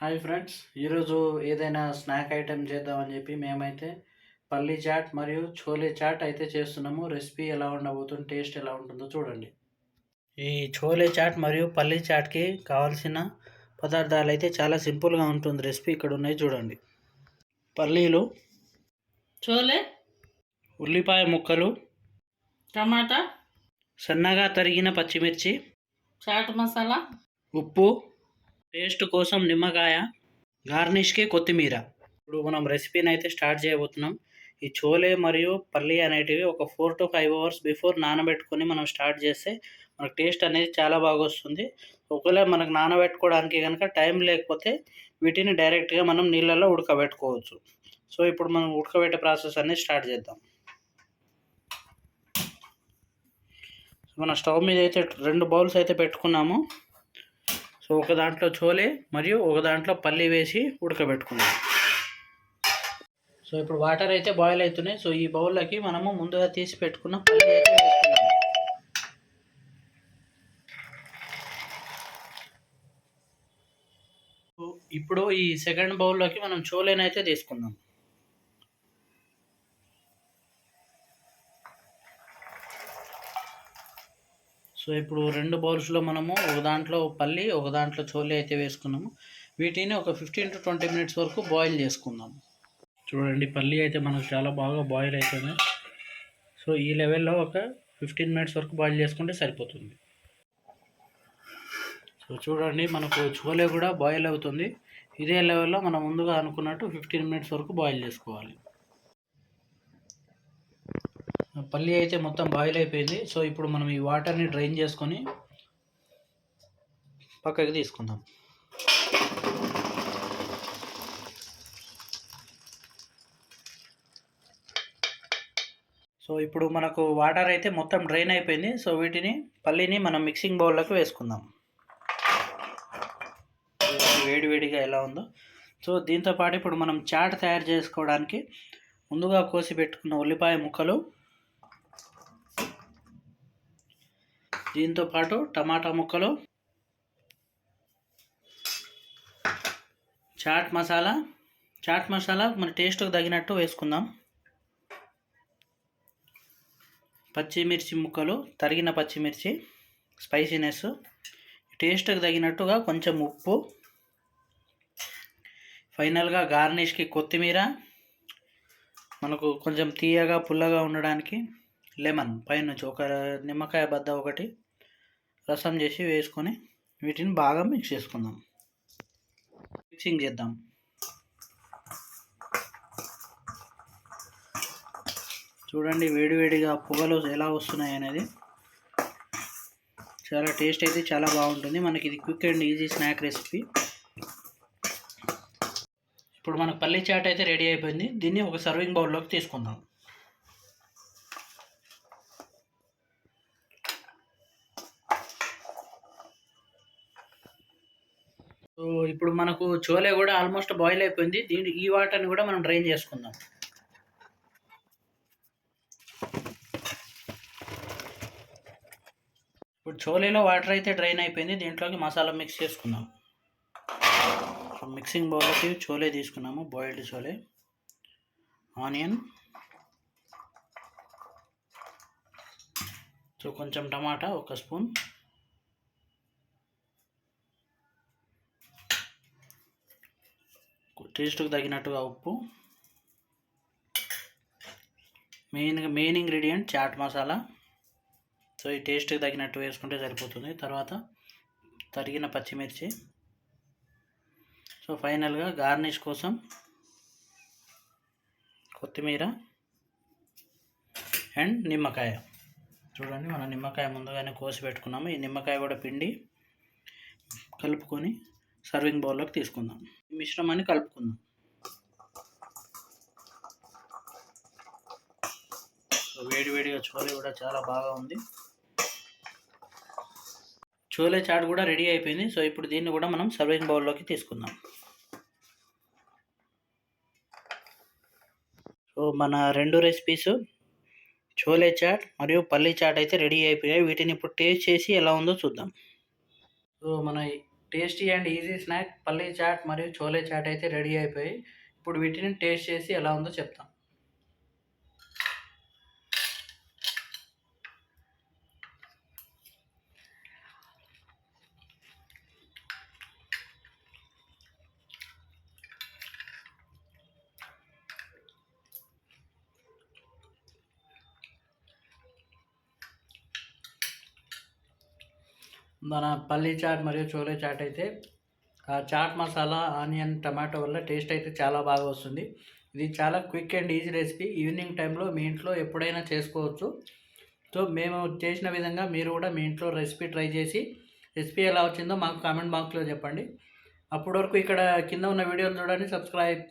Hi friends ఈరోజు ఏదైనా snack item చేద్దామని చెప్పి మేమైతే పల్లీ చాట్ మరియు చోలే చాట్ అయితే చేస్తున్నాము. రెసిపీ ఎలా ఉండబోతుంది టేస్ట్ ఎలా ఉంటుందో చూడండి. ఈ చోలే చాట్ మరియు పల్లీ చాట్కి కావాల్సిన పదార్థాలు అయితే చాలా సింపుల్గా ఉంటుంది. రెసిపీ ఇక్కడ ఉన్నాయి చూడండి. పల్లీలు చోలే ఉల్లిపాయ ముక్కలు టమాటా సన్నగా తరిగిన పచ్చిమిర్చి చాట్ మసాలా ఉప్పు టేస్ట్ కోసం నిమ్మకాయ గార్నిష్కి కొత్తిమీర. ఇప్పుడు మనం రెసిపీని అయితే స్టార్ట్ చేయబోతున్నాం. ఈ చోలే మరియు పల్లి అనేటివి ఒక four to five hours before నానబెట్టుకొని మనం స్టార్ట్ చేస్తే మనకు టేస్ట్ అనేది చాలా బాగా వస్తుంది. ఒకవేళ మనకు నానబెట్టుకోవడానికి కనుక టైం లేకపోతే వీటిని డైరెక్ట్గా మనం నీళ్ళల్లో ఉడకబెట్టుకోవచ్చు. సో ఇప్పుడు మనం ఉడకబెట్టే ప్రాసెస్ అనేది స్టార్ట్ చేద్దాం. మన స్టవ్ మీద అయితే రెండు బౌల్స్ అయితే పెట్టుకున్నాము. సో ఒక దాంట్లో చోలే మరియు ఒక దాంట్లో పల్లి వేసి ఉడకబెట్టుకున్నాం. సో ఇప్పుడు వాటర్ అయితే బాయిల్ అవుతున్నాయి. సో ఈ బౌల్లోకి మనము ముందుగా తీసి పెట్టుకున్న పల్లి అయితే వేసుకున్నాము ఇప్పుడు ఈ సెకండ్ బౌల్లోకి మనం చోలేనైతే తీసుకుందాం. సో ఇప్పుడు రెండు బౌల్స్లో మనము ఒక దాంట్లో పల్లి ఒక దాంట్లో చోలే అయితే వేసుకున్నాము. వీటిని ఒక ఫిఫ్టీన్ టు ట్వంటీ మినిట్స్ వరకు బాయిల్ చేసుకుందాము చూడండి పల్లి అయితే మనకు చాలా బాగా బాయిల్ అవుతుంది సో ఈ లెవెల్లో ఒక ఫిఫ్టీన్ మినిట్స్ వరకు బాయిల్ చేసుకుంటే సరిపోతుంది. సో చూడండి మనకు చోలే కూడా బాయిల్ అవుతుంది. ఇదే లెవెల్లో మనం ముందుగా అనుకున్నట్టు ఫిఫ్టీన్ మినిట్స్ వరకు బాయిల్ చేసుకోవాలి. పల్లి అయితే మొత్తం బాయిల్ అయిపోయింది. సో ఇప్పుడు మనం ఈ వాటర్ని డ్రైన్ చేసుకొని పక్కకి తీసుకుందాం. సో ఇప్పుడు మనకు వాటర్ అయితే మొత్తం డ్రైన్ అయిపోయింది. సో వీటిని పల్లీని మనం మిక్సింగ్ బౌల్లోకి వేసుకుందాం. వేడివేడిగా ఎలా ఉందో. సో దీంతో పాటు ఇప్పుడు మనం చాట్ తయారు చేసుకోవడానికి ముందుగా కోసి పెట్టుకున్న ఉల్లిపాయ ముక్కలు దీంతో పాటు టమాటా ముక్కలు చాట్ మసాలా చాట్ మసాలా మన టేస్ట్కి తగినట్టు వేసుకుందాం. పచ్చిమిర్చి ముక్కలు తరిగిన పచ్చిమిర్చి స్పైసీనెస్ టేస్ట్కి తగినట్టుగా కొంచెం ఉప్పు ఫైనల్గా గార్నిష్కి కొత్తిమీర మనకు కొంచెం తీయగా పుల్లగా ఉండడానికి లెమన్ పైనుంచి ఒక నిమ్మకాయ బద్ద ఒకటి రసం చేసి వేసుకొని వీటిని బాగా మిక్స్ చేసుకుందాం. మిక్సింగ్ చేద్దాం. చూడండి వేడివేడిగా పొగలు ఎలా వస్తున్నాయి అనేది. చాలా టేస్ట్ అయితే చాలా బాగుంటుంది. మనకి ఇది quick and easy snack recipe ఇప్పుడు మనకు పల్లి చాట్ అయితే రెడీ అయిపోయింది. దీన్ని ఒక సర్వింగ్ బౌల్లోకి తీసుకుందాం. సో ఇప్పుడు మనకు చోలే కూడా ఆల్మోస్ట్ బాయిల్ అయిపోయింది. దీని ఈ వాటర్ని కూడా మనం డ్రైన్ చేసుకుందాం. ఇప్పుడు చోలేలో వాటర్ అయితే డ్రైన్ అయిపోయింది. దీంట్లోకి మసాలా మిక్స్ చేసుకుందాం. మిక్సింగ్ బౌల్కి చోలే తీసుకున్నాము. బాయిల్డ్ చోలే. ఆనియన్ సో కొంచెం టమాటా ఒక స్పూన్. టేస్ట్కి తగినట్టుగా ఉప్పు. మెయిన్గా main ingredient chaat masala. So ఈ టేస్ట్కి తగినట్టు వేసుకుంటే సరిపోతుంది. తర్వాత తరిగిన పచ్చిమిర్చి. సో ఫైనల్గా గార్నిష్ కోసం కొత్తిమీర అండ్ నిమ్మకాయ. చూడండి మనం నిమ్మకాయ ముందుగానే కోసి పెట్టుకున్నాము. ఈ నిమ్మకాయ కూడా పిండి కలుపుకొని సర్వింగ్ బౌల్లోకి తీసుకుందాం. ఈ మిశ్రమాన్ని కలుపుకుందాం. సో వేడి వేడిగా చోలే కూడా చాలా బాగా ఉంది. చోలే చాట్ కూడా రెడీ అయిపోయింది. సో ఇప్పుడు దీన్ని కూడా మనం సర్వింగ్ బౌల్లోకి తీసుకుందాం. సో మన రెండు రెసిపీస్ చోలే చాట్ మరియు పల్లీ చాట్ అయితే రెడీ అయిపోయాయి. వీటిని ఇప్పుడు టేస్ట్ చేసి ఎలా ఉందో చూద్దాం. సో మన టేస్టీ అండ్ ఈజీ స్నాక్ పల్లీ చాట్ మరియు చోలే చాట్ అయితే రెడీ అయిపోయి ఇప్పుడు వీటిని టేస్ట్ చేసి ఎలా ఉందో చెప్తాం. మన పల్లీ చాట్ మరియు చోలే చాట్ అయితే ఆ చాట్ మసాలా ఆనియన్ టమాటో వల్ల టేస్ట్ అయితే చాలా బాగా వస్తుంది. ఇది చాలా quick and easy recipe. Evening టైంలో మీ ఇంట్లో ఎప్పుడైనా చేసుకోవచ్చు. సో మేము చేసిన విధంగా మీరు కూడా మీ ఇంట్లో రెసిపీ ట్రై చేసి రెసిపీ ఎలా వచ్చిందో మాకు కామెంట్ బాక్స్లో చెప్పండి. అప్పటి వరకు ఇక్కడ కింద ఉన్న వీడియోలు చూడండి సబ్స్క్రైబ్